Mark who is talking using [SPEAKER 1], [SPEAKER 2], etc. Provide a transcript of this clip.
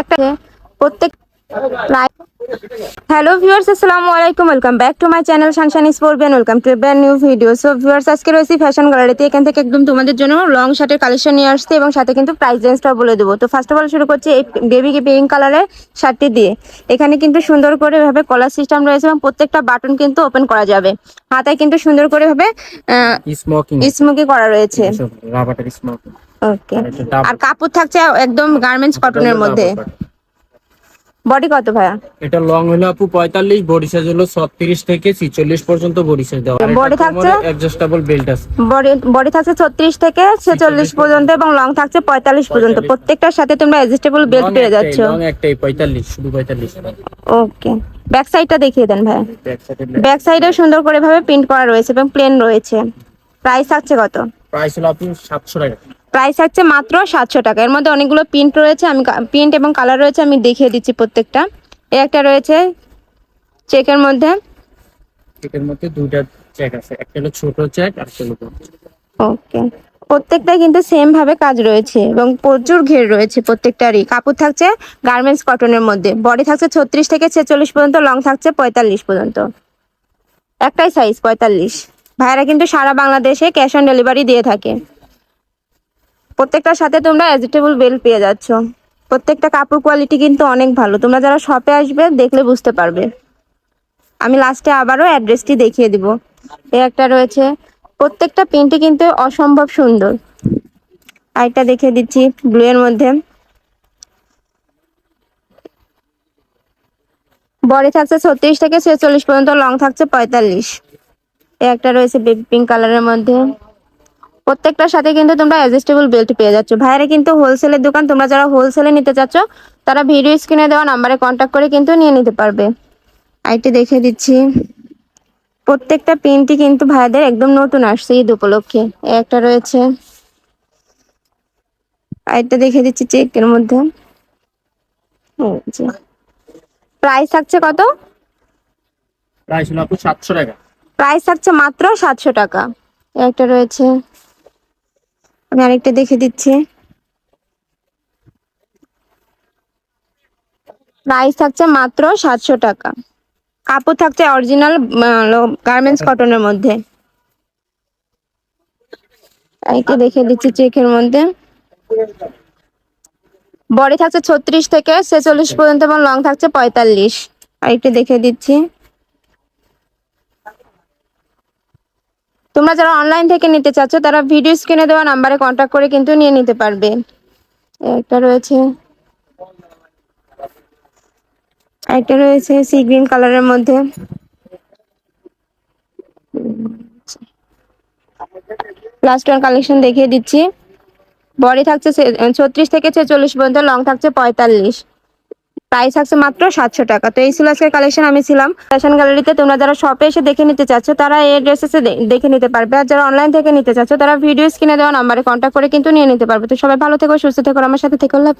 [SPEAKER 1] একটা প্রত্যেক hello viewers আসসালামু আলাইকুম welcome back to my channel সানশান স্পোর্টবিয়ান welcome to brand new video so viewers আজকে রয়েছি ফ্যাশন গ্যালারিতে এখান থেকে একদম তোমাদের জন্য লং শার্টের কালেকশন নিয়ে আসছে এবং সাথে কিন্তু প্রাইস রেঞ্জটাও বলে দেবো। তো ফার্স্ট অফ অল শুরু করছি এই বেবি পিঙ্ক কালারের শার্টটি দিয়ে। এখানে কিন্তু সুন্দর করে ভাবে কলার সিস্টেম রয়েছে এবং প্রত্যেকটা বাটন কিন্তু ওপেন করা যাবে। হাতায় কিন্তু সুন্দর করে ভাবে
[SPEAKER 2] স্মোকিং
[SPEAKER 1] স্মোকি করা রয়েছে।
[SPEAKER 2] রাবারের স্মোকিং
[SPEAKER 1] ওকে। আর কাপড় থাকছে একদম গার্মেন্টস কটনের মধ্যে। বডি কত ভাইয়া?
[SPEAKER 2] এটা লং হলো আপু পঁয়তাল্লিশ বডি সাইজ হলো ছত্রিশ থেকে ছিচল্লিশ পর্যন্ত বডি সাইজ দেওয়া।
[SPEAKER 1] Body থাকছে?
[SPEAKER 2] অ্যাডজাস্টেবল বেল্ট আছে।
[SPEAKER 1] বডি বডি থাকছে ছত্রিশ থেকে ছেচল্লিশ পর্যন্ত এবং লং থাকছে পঁয়তাল্লিশ পর্যন্ত। প্রত্যেকটার সাথে তোমরা অ্যাডজাস্টেবল বেল্ট পেয়ে যাচ্ছ।
[SPEAKER 2] লং একটাই পঁয়তাল্লিশ শুধু পঁয়তাল্লিশ।
[SPEAKER 1] ওকে ব্যাক সাইডটা দেখিয়ে দেন ভাই
[SPEAKER 2] ব্যাক সাইডে
[SPEAKER 1] সুন্দর করে ভাবে প্রিন্ট করা রয়েছে এবং প্লেন রয়েছে। প্রাইস থাকছে কত?
[SPEAKER 2] প্রাইস হলো আপু সাতশো টাকা।
[SPEAKER 1] প্রাইস থাকছে মাত্র সাতশো টাকা। এর মধ্যে অনেকগুলো প্রিন্ট রয়েছে আমি প্রিন্ট এবং কালার রয়েছে আমি দেখিয়ে দিচ্ছি প্রত্যেকটা। এই একটা রয়েছে চেকের মধ্যে।
[SPEAKER 2] এটার মধ্যে দুইটা চেক আছে একটা হলো ছোট চেক আর একটা হলো বড়।
[SPEAKER 1] ওকে প্রত্যেকটা কিন্তু সেম ভাবে কাজ রয়েছে এবং প্রচুর ঘের রয়েছে প্রত্যেকটারই। কাপড় থাকছে গার্মেন্টস কটনের মধ্যে। বডি থাকছে ছত্রিশ থেকে ছেচল্লিশ পর্যন্ত লং থাকছে পঁয়তাল্লিশ পর্যন্ত। একটাই সাইজ পঁয়তাল্লিশ। ভাইরা কিন্তু সারা বাংলাদেশে ক্যাশ অন ডেলিভারি দিয়ে থাকে। প্রত্যেকটার সাথে তোমরা ভেজিটেবল বেল্ট পেয়ে যাচ্ছ। প্রত্যেকটা কাপড় কোয়ালিটি কিন্তু অনেক ভালো। তোমরা যারা শপে আসবে, দেখলে বুঝতে পারবে। আমি লাস্টে আবারও অ্যাড্রেসটি দেখিয়ে দিব। এ একটা রয়েছে। প্রত্যেকটা প্রিন্টই কিন্তু অসম্ভব সুন্দর। আরেকটা দেখিয়ে দিচ্ছি ব্লু এর মধ্যে। বডি থাকছে ছত্রিশ থেকে ছেচল্লিশ পর্যন্ত লং থাকছে পঁয়তাল্লিশ। এই একটা রয়েছে বেবি পিঙ্ক কালারের মধ্যে। প্রত্যেকটার সাথে কিন্তু তোমরা অ্যাডজাস্টেবল বেল্ট পেয়ে যাচ্ছ। ভাইরা কিন্তু হোলসেলের দোকান তোমরা যারা হোলসেলে নিতে চাচ্ছ তারা ভিডিও স্ক্রিনে দেওয়া নাম্বারে কন্ট্যাক্ট করে কিন্তু নিয়ে নিতে পারবে। আইটি দেখে দিচ্ছি। প্রত্যেকটা পিনটি কিন্তু ভাইদের একদম নতুন আসছে ঈদ উপলক্ষে। একটা রয়েছে। আরেকটা দেখে দিচ্ছি চেকের মধ্যে। প্রাইস থাকছে কত?
[SPEAKER 2] প্রাইস হলো আপু সাতশো টাকা।
[SPEAKER 1] প্রাইস থাকছে মাত্র সাতশো টাকা। এই একটা রয়েছে। আমি আরেকটা দেখে দিচ্ছি। প্রাইস থাকছে মাত্র সাতশো টাকা। কাপড় থাকছে অরিজিনাল গার্মেন্টস কটনের মধ্যে। এইটা দেখে দিচ্ছি চেকের মধ্যে। বডি থাকছে ছত্রিশ থেকে ছেচল্লিশ পর্যন্ত এবং লং থাকছে পঁয়তাল্লিশ। আরেকটা দেখে দিচ্ছি। তোমরা যারা অনলাইন থেকে নিতে চাচ্ছ, তারা ভিডিও স্ক্রিনে দেওয়া নাম্বারে কন্ট্যাক্ট করে কিন্তু নিয়ে নিতে পারবে। একটা রয়েছে। একটা রয়েছে সি গ্রিন কালারের মধ্যে। লাস্ট ওয়ান কালেকশন দেখিয়ে দিচ্ছি। বডি থাকছে ছত্রিশ থেকে ছেচল্লিশ পর্যন্ত লং থাকছে পঁয়তাল্লিশ। প্রাইস আছে মাত্র সাতশো টাকা। তো এই ছিল আজকের কালেকশন আমি ছিলাম। ফ্যাশন গ্যালারিতে তোমরা যারা শপে এসে দেখে নিতে চাচ্ছ, তারা এই ড্রেসেসে দেখে নিতে পারবে। আর যারা অনলাইন থেকে নিতে চাচ্ছ, তারা ভিডিও স্ক্রিনে দেওয়া নাম্বারে কন্ট্যাক্ট করে কিন্তু নিয়ে নিতে পারবে। তো সবাই ভালো থেকো, সুস্থ থেকো আমার সাথে থেকে। আল্লাহ